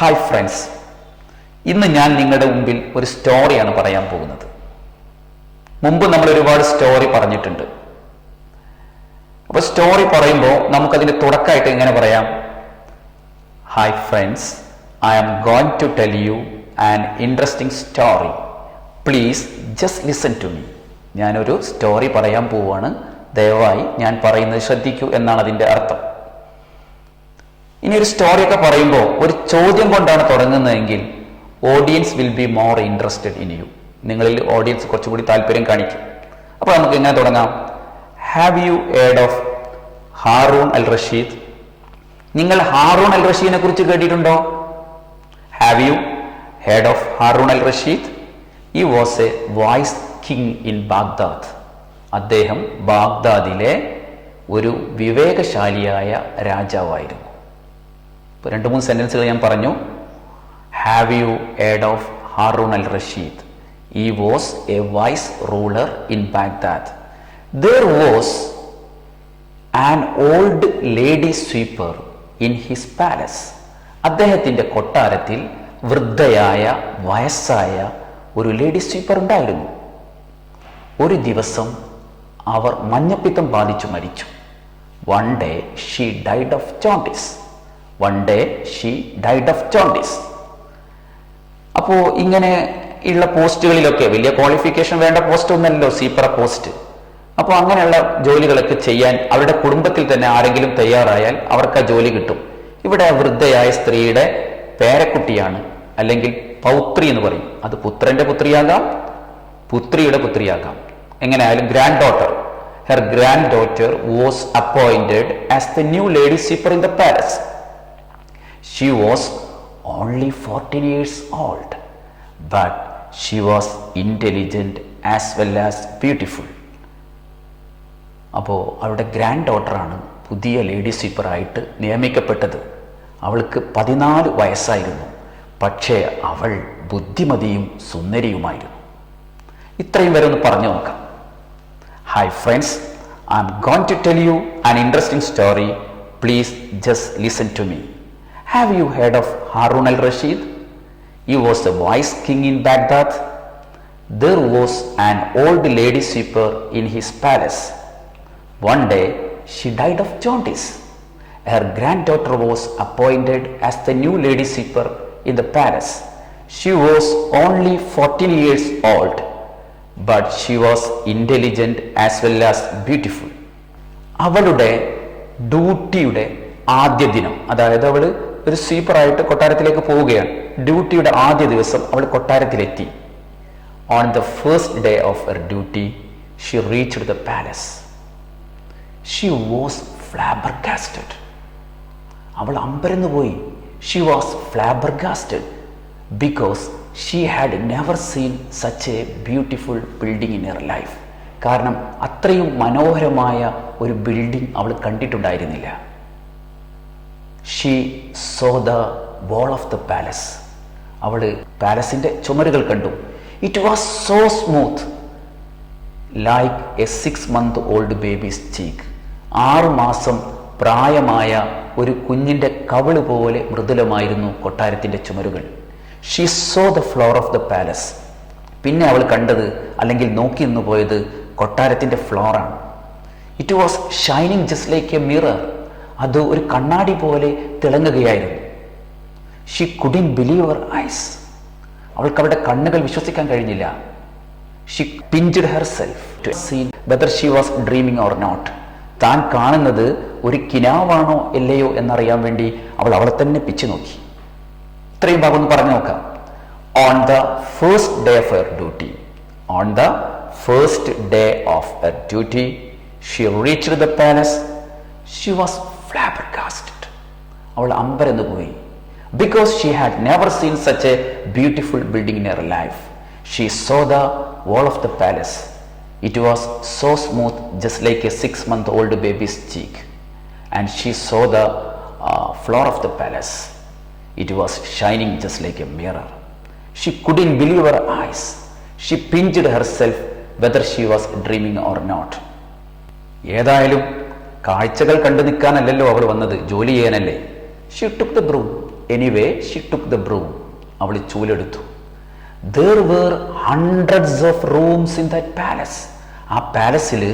Hi friends ഇന്ന് ഞാൻ നിങ്ങളുടെ മുമ്പിൽ ഒരു സ്റ്റോറിയാണ് പറയാൻ പോകുന്നത്. മുമ്പ് നമ്മൾ ഒരുപാട് സ്റ്റോറി പറഞ്ഞിട്ടുണ്ട്. അപ്പോൾ സ്റ്റോറി പറയുമ്പോൾ നമുക്കതിന്റെ തുടക്കമായിട്ട് എങ്ങനെ പറയാം? Hi friends I am going to tell you an interesting story please just listen to me ഞാനൊരു സ്റ്റോറി പറയാൻ പോവുകയാണ് ദയവായി ഞാൻ പറയുന്നത് ശ്രദ്ധിക്കൂ എന്നാണ് അതിന്റെ അർത്ഥം. ഇനി ഒരു സ്റ്റോറിയൊക്കെ പറയുമ്പോൾ ഒരു ചോദ്യം കൊണ്ടാണ് തുടങ്ങുന്നതെങ്കിൽ audience will be more interested in you നിങ്ങളിൽ ഓഡിയൻസ് കുറച്ചുകൂടി താല്പര്യം കാണിക്കും. അപ്പോൾ നമുക്ക് എങ്ങനെ തുടങ്ങാം? Have you heard of Harun al Rashid നിങ്ങൾ ഹാറൂൺ അൽ റഷീദിനെ കുറിച്ച് കേട്ടിട്ടുണ്ടോ? Have you heard of Harun al Rashid he was a wise king in Baghdad അദ്ദേഹം ബാഗ്ദാദിലെ ഒരു വിവേകശാലിയായ രാജാവായിരുന്നു. ഇപ്പോൾ രണ്ട് മൂന്ന് സെന്റൻസുകൾ ഞാൻ പറഞ്ഞു. Have you heard of Harun al Rashid he was a wise ruler in Baghdad there was an old lady sweeper in his palace അദ്ദേഹത്തിന്റെ കൊട്ടാരത്തിൽ വൃദ്ധയായ വയസ്സായ ഒരു ലേഡി സ്വീപ്പർ ഉണ്ടായിരുന്നു. ഒരു ദിവസം അവർ മഞ്ഞപ്പിത്തം ബാധിച്ചു മരിച്ചു. One day she died of jaundice one day she died of jaundice അപ്പോൾ ഇങ്ങനെ ഉള്ള പോസ്റ്റുകളിലൊക്കെ വലിയ ക്വാളിഫിക്കേഷൻ വേണ്ട പോസ്റ്റ് ഒന്നല്ലോ സീപ്പറ പോസ്റ്റ് അപ്പോൾ അങ്ങനെയുള്ള ജോലികളൊക്കെ ചെയ്യാൻ അവരുടെ കുടുംബത്തിൽ തന്നെ ആരെങ്കിലും തയ്യാറായാൽ അവർക്ക് ആ ജോലി കിട്ടും. ഇവിടെ വൃദ്ധയായ സ്ത്രീയുടെ പേരക്കുട്ടിയാണ് അല്ലെങ്കിൽ പൗത്രി എന്ന് പറയും. അത് പുത്രന്റെ പുത്രിയാകാം പുത്രിയുടെ പുത്രിയാകാം. എങ്ങനെയായാലും granddaughter her granddaughter was appointed as the new lady sweeper in the palace she was only fourteen years old but she was intelligent as well as beautiful അപ്പോൾ അവരുടെ ഗ്രാൻഡ് ഡോട്ടറാണ് പുതിയ ലേഡി സ്വീപ്പറായിട്ട് നിയമിക്കപ്പെട്ടത്. അവൾക്ക് പതിനാല് വയസ്സായിരുന്നു പക്ഷേ അവൾ ബുദ്ധിമതിയും സുന്ദരിയുമായിരുന്നു. ഇത്രയും വരെ ഒന്ന് പറഞ്ഞു നോക്കാം. Hi friends I am going to tell you an interesting story please just listen to me have you heard of Harun al Rashid? He was the wise king in Baghdad. There was an old lady sweeper in his palace. One day, she died of jaundice. Her granddaughter was appointed as the new lady sweeper in the palace. She was only 14 years old, but she was intelligent as well as beautiful. അവളുടെ ഡ്യൂട്ടിയുടെ ആദ്യ ദിനം അതായത് ഒരു സ്വീപ്പറായിട്ട് കൊട്ടാരത്തിലേക്ക് പോവുകയാണ്. ഡ്യൂട്ടിയുടെ ആദ്യ ദിവസം അവൾ കൊട്ടാരത്തിലെത്തി. On the first day of her duty she reached the palace she was flabbergasted അവൾ അമ്പരന്ന് പോയി. She was flabbergasted because she had never seen such a beautiful building in her life കാരണം അത്രയും മനോഹരമായ ഒരു ബിൽഡിംഗ് അവൾ കണ്ടിട്ടുണ്ടായിരുന്നില്ല. She saw the wall of the palace അവൾ പാലസിന്റെ ചുമരുകൾ കണ്ടു. It was so smooth like a six month old baby's cheek ആറു മാസം പ്രായമായ ഒരു കുഞ്ഞിന്റെ കവിൾ പോലെ മൃദുലമായിരുന്നു കൊട്ടാരത്തിന്റെ ചുമരുകൾ. She saw the floor of the palace പിന്നെ അവൾ കണ്ടത് അല്ലെങ്കിൽ നോക്കി നിന്ന് പോയത് കൊട്ടാരത്തിന്റെ ഫ്ലോറാണ് it was shining just like a mirror അത് ഒരു കണ്ണാടി പോലെ തിളങ്ങുകയായിരുന്നു. She couldn't believe her eyes അവൾക്ക് അവളുടെ കണ്ണുകൾ വിശ്വസിക്കാൻ കഴിഞ്ഞില്ല. She pinched herself to see whether she was dreaming or not താൻ കാണുന്നത് ഒരു കിനാവാണോ അല്ലയോ എന്നറിയാൻ വേണ്ടി അവൾ അവളെ തന്നെ പിച്ചു നോക്കി. ഇത്രയും ഭാഗം ഒന്ന് പറഞ്ഞു നോക്കാം. On the first day of her duty on the first day of her duty she reached the palace she was flabbergasted അവൾ അമ്പരന്ന് പോയി because she had never seen such a beautiful building in her life she saw the wall of the palace. It was so smooth, just like a six month old baby's cheek. And she saw the uh, floor of the palace. It was shining just like a mirror. She couldn't believe her eyes. She pinched herself whether she was dreaming or not. ഏതായാലും കാഴ്ചകൾ കണ്ടു നിൽക്കാനല്ലല്ലോ അവൾ വന്നത്. ജോലി ചെയ്യാനല്ലേ? She took the broom anyway she took the broom അവൾ ചൂലെടുത്തു. There were hundreds of rooms in that palace ആ പാലസിൽ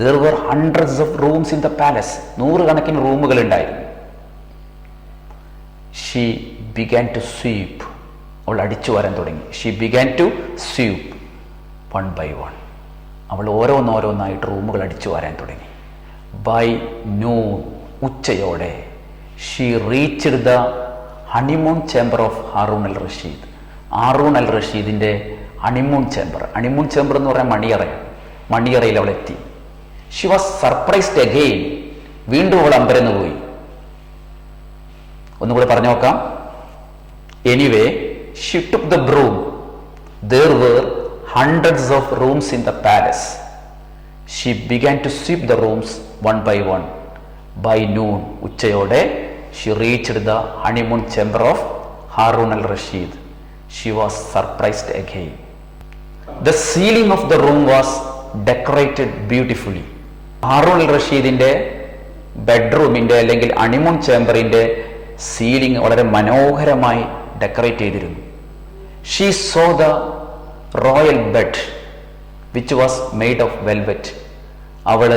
there were hundreds of rooms in the palace നൂറുകണക്കിന് റൂമുകൾ ഉണ്ടായിരുന്നു ഷീ ബിഗാൻ ടു സ്വീപ്പ് അവൾ അടിച്ചു വരാൻ തുടങ്ങി. She began to sweep one by one അവൾ ഓരോന്നോരോന്നായിട്ട് റൂമുകൾ അടിച്ചു വരാൻ തുടങ്ങി. ബൈ നൂൺ ഉച്ചയോടെ. She reached the honeymoon chamber of Harun al Rashid Harun al റഷീദിന്റെ honeymoon chamber honeymoon chamber എന്ന് പറയാൻ മണിയറയാണ് മണിയറയിൽ അവൾ എത്തി. ഷി വാസ് സർപ്രൈസ്ഡ് അഗെയിൻ വീണ്ടും അവൾ അമ്പരന്ന് പോയി. ഒന്നുകൂടെ പറഞ്ഞു നോക്കാം. Anyway she took the broom there were hundreds of rooms in the palace she began to sweep the rooms one by one by noon ഉച്ചയോടെ she reached the honeymoon chamber of Harun al Rashid she was surprised again the ceiling of the room was decorated beautifully Harun al റഷീദിന്റെ ബെഡ്റൂമിന്റെ അല്ലെങ്കിൽ honeymoon ചേംബറിന്റെ ceiling വളരെ മനോഹരമായി decorate ചെയ്തിരുന്നു. She saw the royal bed which was made of velvet അവൾ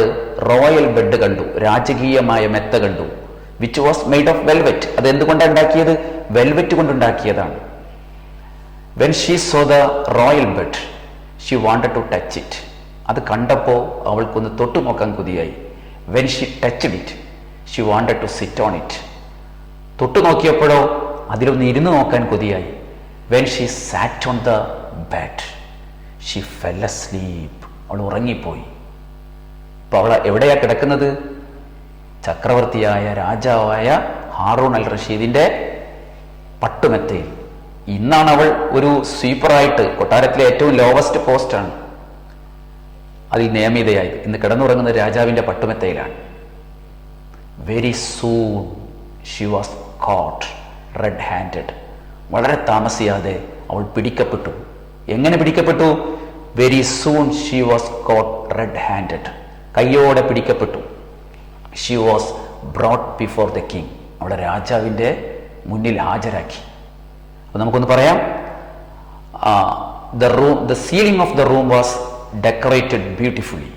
royal bed കണ്ടു രാജകീയമായ മെത്ത കണ്ടു. Which was made of velvet അത് എന്തുകൊണ്ടാണ് ഉണ്ടാക്കിയത് velvet കൊണ്ടുണ്ടാക്കിയതാണ് when she saw the royal bed she wanted to touch it അത് കണ്ടപ്പോൾ അവൾക്കൊന്ന് തൊട്ടു നോക്കാൻ കൊതിയായി. When she touch it she wanted to sit on it തൊട്ടു നോക്കിയപ്പോഴോ അതിലൊന്ന് ഇരുന്ന് നോക്കാൻ കൊതിയായി. When she sat on the bed she fell sleep അവൾ ഉറങ്ങിപ്പോയി. അപ്പോൾ അവൾ എവിടെയാ കിടക്കുന്നത്? ചക്രവർത്തിയായ രാജാവായ ഹാറൂൺ അൽ റഷീദിന്റെ പട്ടുമെത്തയിൽ. ഇന്നാണ് അവൾ ഒരു സ്വീപ്പറായിട്ട് കൊട്ടാരത്തിലെ ഏറ്റവും ലോവസ്റ്റ് പോസ്റ്റാണ് അതിൽ നിയമിതയായത്. ഇന്ന് കിടന്നുറങ്ങുന്നത് രാജാവിന്റെ പട്ടുമെത്തയിലാണ്. Very soon she was caught red handed വളരെ താമസിയാതെ അവൾ പിടിക്കപ്പെട്ടു. എങ്ങനെ പിടിക്കപ്പെട്ടു? Very soon she was caught red handed കയ്യോടെ പിടിക്കപ്പെട്ടു. She was brought before the king അവളെ രാജാവിന്റെ മുന്നിൽ ഹാജരാക്കി. അപ്പോൾ നമുക്കൊന്ന് പറയാം. The room the ceiling of the room was decorated beautifully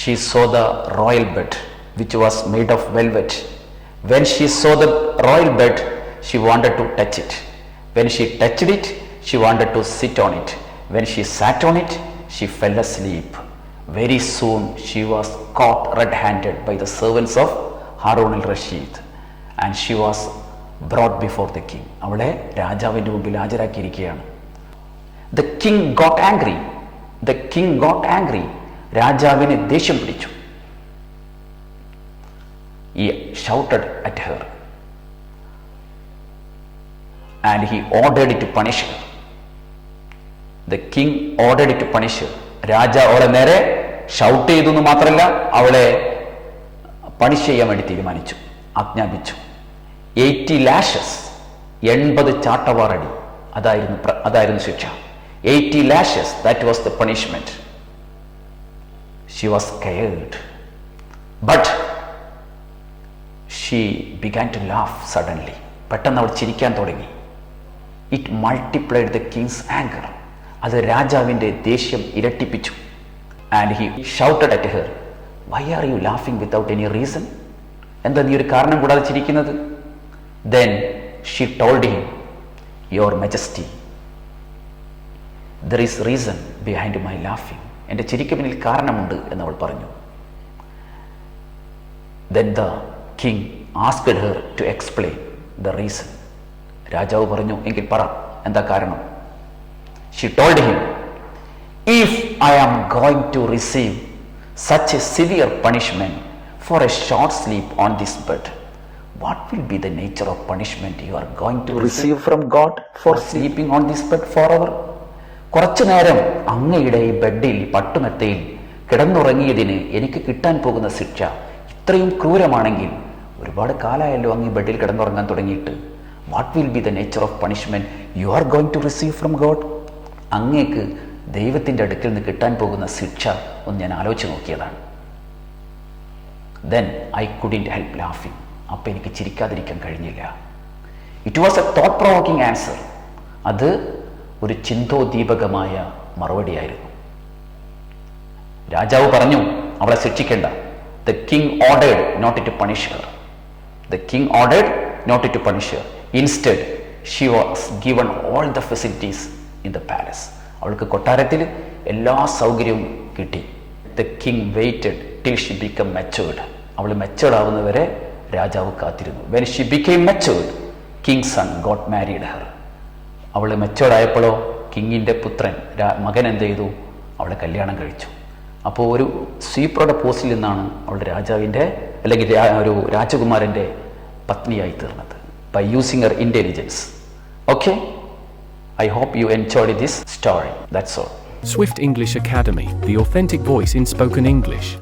she saw the royal bed which was made of velvet when she saw the royal bed she wanted to touch it when she touched it she wanted to sit on it when she sat on it she fell asleep very soon she was caught red handed by the servants of Harun al Rashid and she was brought before the king അവളെ രാജാവിന്റെ മുമ്പിൽ ഹാജരാക്കിയിരിക്കുകയാണ്. The king got angry the king got angry രാജാവിന് ദേഷ്യം പിടിച്ചു. He shouted at her and he ordered to punish the king ordered to punish രാജ അവളെ നേരെ shout ചെയ്തു എന്ന് മാത്രമല്ല അവളെ പണിഷ് ചെയ്യാൻ വേണ്ടി തീരുമാനിച്ചു ആജ്ഞാപിച്ചു. എയ്റ്റി ലാഷസ് എൺപത് ചാട്ടവാറടി. അതായിരുന്നു അതായിരുന്നു ശിക്ഷ. Eighty lashes that was the punishment she was scared but she began to laugh suddenly പെട്ടെന്ന് അവൾ ചിരിക്കാൻ തുടങ്ങി. It multiplied the king's anger അത് രാജാവിന്റെ ദേഷ്യം ഇരട്ടിപ്പിച്ചു. And he shouted at her why are you laughing without any reason എന്താ നീ ഒരു കാരണം കൂടാതെ ചിരിക്കുന്നത്? Then she told him your majesty there is reason behind my laughing എന്റെ ചിരിക്ക് പിന്നിൽ കാരണമുണ്ട് എന്നവൾ പറഞ്ഞു. Then the king asked her to explain the reason രാജാവ് പറഞ്ഞു എങ്കിൽ പറ എന്താ കാരണം? She told him I am going to receive such a severe punishment for a short sleep on this bed what will be the nature of punishment you are going to receive from God for sleeping on this bed for hours കുറച്ചു നേരം അങ്ങയുടെ ഈ ബെഡിൽ പട്ടുമെത്തയിൽ കിടന്നുറങ്ങിയതിന് എനിക്ക് കിട്ടാൻ പോകുന്ന ശിക്ഷ ഇത്രയും ക്രൂരമാണെങ്കിൽ ഒരുപാട് കാലമായല്ലോ അങ്ങ് ഈ ബെഡിൽ കിടന്നുറങ്ങാൻ തുടങ്ങിയിട്ട്. What will be the nature of punishment you are going to receive from God അങ്ങേക്ക് ദൈവത്തിന്റെ അടുക്കിൽ നിന്ന് കിട്ടാൻ പോകുന്ന ശിക്ഷ ഒന്ന് ഞാൻ ആലോചിച്ച് നോക്കിയതാണ്. ദെൻ ഐ കുഡിന്റ് ഹെൽപ്പ് ലാഫിങ് അപ്പം എനിക്ക് ചിരിക്കാതിരിക്കാൻ കഴിഞ്ഞില്ല. It was a thought provoking answer അത് ഒരു ചിന്തോദ്ദീപകമായ മറുപടിയായിരുന്നു. രാജാവ് പറഞ്ഞു അവളെ ശിക്ഷിക്കേണ്ട. The king ordered not to punish her the king ordered not to punish her instead she was given all the facilities in the palace അവൾക്ക് കൊട്ടാരത്തിൽ എല്ലാ സൗകര്യവും കിട്ടി. The king waited till she become matured അവൾ matured ആവുന്നവരെ രാജാവ് കാത്തിരുന്നു. When she became matured king son got married her അവൾ മെച്ചേർഡ് ആയപ്പോഴോ കിങ്ങിന്റെ പുത്രൻ മകൻ എന്ത് ചെയ്തു? അവളെ കല്യാണം കഴിച്ചു. അപ്പോൾ ഒരു സ്വീപ്പറുടെ പോസ്റ്റിൽ നിന്നാണ് അവളുടെ രാജാവിന്റെ അല്ലെങ്കിൽ ഒരു രാജകുമാരന്റെ പത്നിയായി തീർന്നത്. By using her intelligence okay I hope you enjoyed this story. That's all. Swift English Academy, the authentic voice in spoken English.